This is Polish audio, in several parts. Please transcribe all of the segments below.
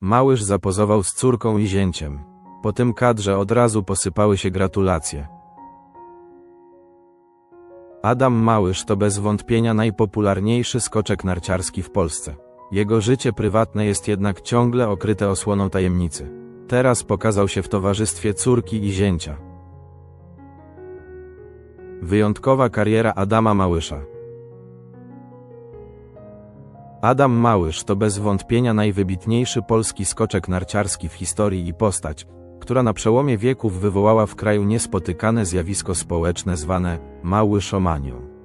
Małysz zapozował z córką i zięciem. Po tym kadrze od razu posypały się gratulacje. Adam Małysz to bez wątpienia najpopularniejszy skoczek narciarski w Polsce. Jego życie prywatne jest jednak ciągle okryte osłoną tajemnicy. Teraz pokazał się w towarzystwie córki i zięcia. Wyjątkowa kariera Adama Małysza. Adam Małysz to bez wątpienia najwybitniejszy polski skoczek narciarski w historii i postać, która na przełomie wieków wywołała w kraju niespotykane zjawisko społeczne zwane małyszomanią.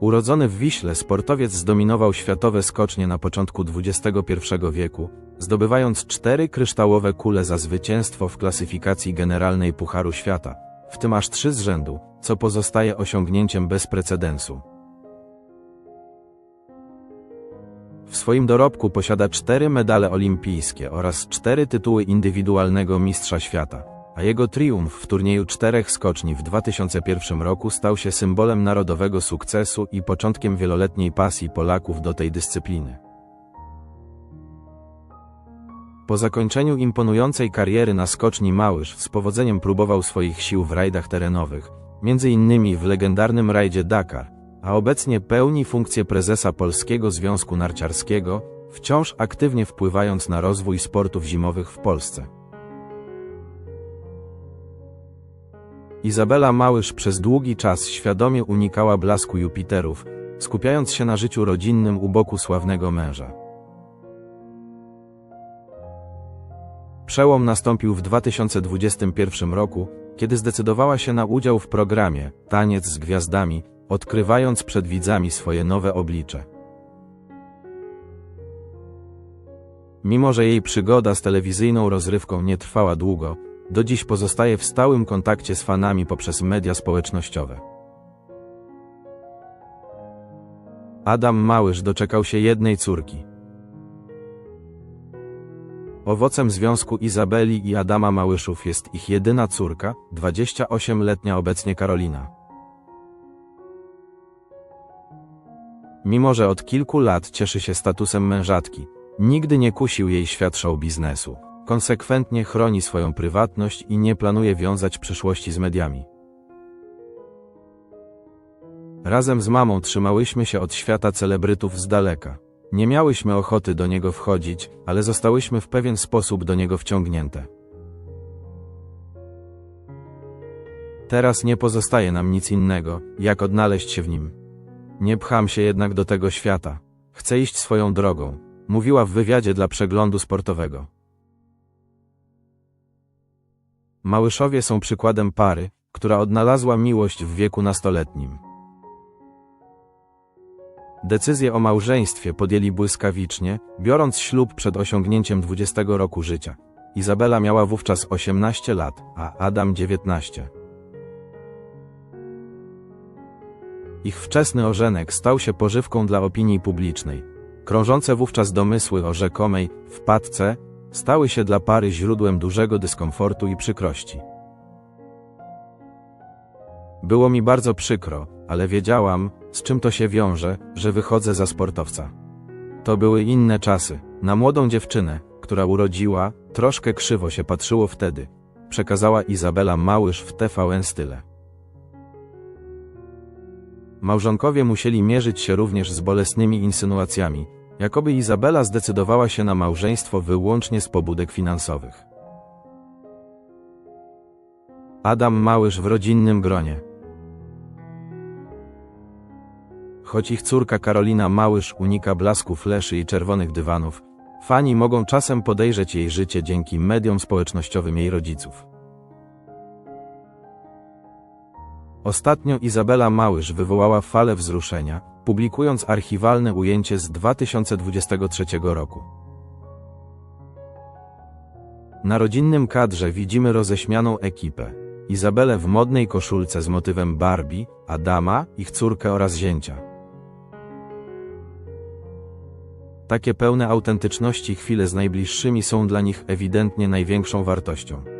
Urodzony w Wiśle, sportowiec zdominował światowe skocznie na początku XXI wieku, zdobywając cztery kryształowe kule za zwycięstwo w klasyfikacji generalnej Pucharu Świata, w tym aż trzy z rzędu, co pozostaje osiągnięciem bez precedensu. W swoim dorobku posiada cztery medale olimpijskie oraz cztery tytuły indywidualnego mistrza świata, a jego triumf w turnieju czterech skoczni w 2001 roku stał się symbolem narodowego sukcesu i początkiem wieloletniej pasji Polaków do tej dyscypliny. Po zakończeniu imponującej kariery na skoczni Małysz z powodzeniem próbował swoich sił w rajdach terenowych, między innymi w legendarnym rajdzie Dakar, a obecnie pełni funkcję prezesa Polskiego Związku Narciarskiego, wciąż aktywnie wpływając na rozwój sportów zimowych w Polsce. Izabela Małysz przez długi czas świadomie unikała blasku Jupiterów, skupiając się na życiu rodzinnym u boku sławnego męża. Przełom nastąpił w 2021 roku, kiedy zdecydowała się na udział w programie Taniec z Gwiazdami, odkrywając przed widzami swoje nowe oblicze. Mimo, że jej przygoda z telewizyjną rozrywką nie trwała długo, do dziś pozostaje w stałym kontakcie z fanami poprzez media społecznościowe. Adam Małysz doczekał się jednej córki. Owocem związku Izabeli i Adama Małyszów jest ich jedyna córka, 28-letnia obecnie Karolina. Mimo, że od kilku lat cieszy się statusem mężatki, nigdy nie kusił jej świat show biznesu. Konsekwentnie chroni swoją prywatność i nie planuje wiązać przyszłości z mediami. Razem z mamą trzymałyśmy się od świata celebrytów z daleka. Nie miałyśmy ochoty do niego wchodzić, ale zostałyśmy w pewien sposób do niego wciągnięte. Teraz nie pozostaje nam nic innego, jak odnaleźć się w nim. Nie pcham się jednak do tego świata. Chcę iść swoją drogą, mówiła w wywiadzie dla przeglądu sportowego. Małyszowie są przykładem pary, która odnalazła miłość w wieku nastoletnim. Decyzję o małżeństwie podjęli błyskawicznie, biorąc ślub przed osiągnięciem 20 roku życia. Izabela miała wówczas 18 lat, a Adam 19. Ich wczesny ożenek stał się pożywką dla opinii publicznej. Krążące wówczas domysły o rzekomej wpadce stały się dla pary źródłem dużego dyskomfortu i przykrości. Było mi bardzo przykro, ale wiedziałam, z czym to się wiąże, że wychodzę za sportowca. To były inne czasy. Na młodą dziewczynę, która urodziła, troszkę krzywo się patrzyło wtedy, przekazała Izabela Małysz w TVN Style. Małżonkowie musieli mierzyć się również z bolesnymi insynuacjami, jakoby Izabela zdecydowała się na małżeństwo wyłącznie z pobudek finansowych. Adam Małysz w rodzinnym gronie. Choć ich córka Karolina Małysz unika blasku fleszy i czerwonych dywanów, fani mogą czasem podejrzeć jej życie dzięki mediom społecznościowym jej rodziców. Ostatnio Izabela Małysz wywołała falę wzruszenia, publikując archiwalne ujęcie z 2023 roku. Na rodzinnym kadrze widzimy roześmianą ekipę. Izabelę w modnej koszulce z motywem Barbie, Adama, ich córkę oraz zięcia. Takie pełne autentyczności chwile z najbliższymi są dla nich ewidentnie największą wartością.